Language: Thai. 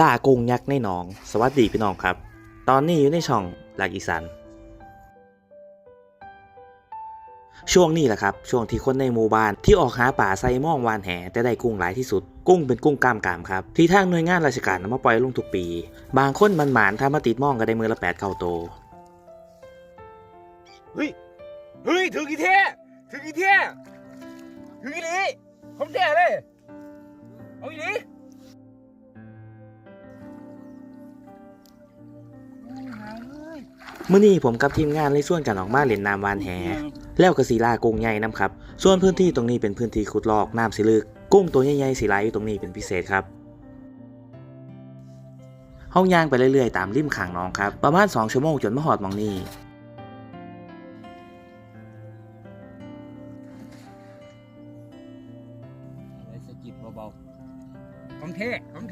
ล่ากุ้งยักษ์ในหนอง สวัสดีพี่น้องครับ ตอนนี้อยู่ในช่องหลักอีสานช่วงนี้แหละครับ ช่วงที่คนในหมู่บ้านที่ออกหาป่าไซม่องวานแหแต่ได้กุ้งหลายที่สุด กุ้งเป็นกุ้งกล้ามกามครับ ที่ทางหน่วยงานราชการนำมาปล่อยลงทุกปี บางคนมันหมานถ้ามาติดม่องก็ได้มือละแปดเก้าโตเฮ้ยเฮ้ยถึงกี่เท่ถึงกี่เท่ถึงกี่นี้ผมแท้เลยเอาอีนี้ มื่อนี้ผมกับทีมงานเลยส่วนกันออกมาเล่นน้ำวานแห แล้วก็สีลากงใหญ่น้ำครับ ส่วนพื้นที่ตรงนี้เป็นพื้นที่ขุดลอกน้ำสิลึกกุ้งตัวใหญ่ๆสีไหลอยู่ตรงนี้เป็นพิเศษครับห้องย่างไปเรื่อยๆ ตามริมข่างน้องครับ ประมาณ 2 ชั่วโมงจนมาหอดมองนี้อะไรสกิดเบาๆของเท่ของเท่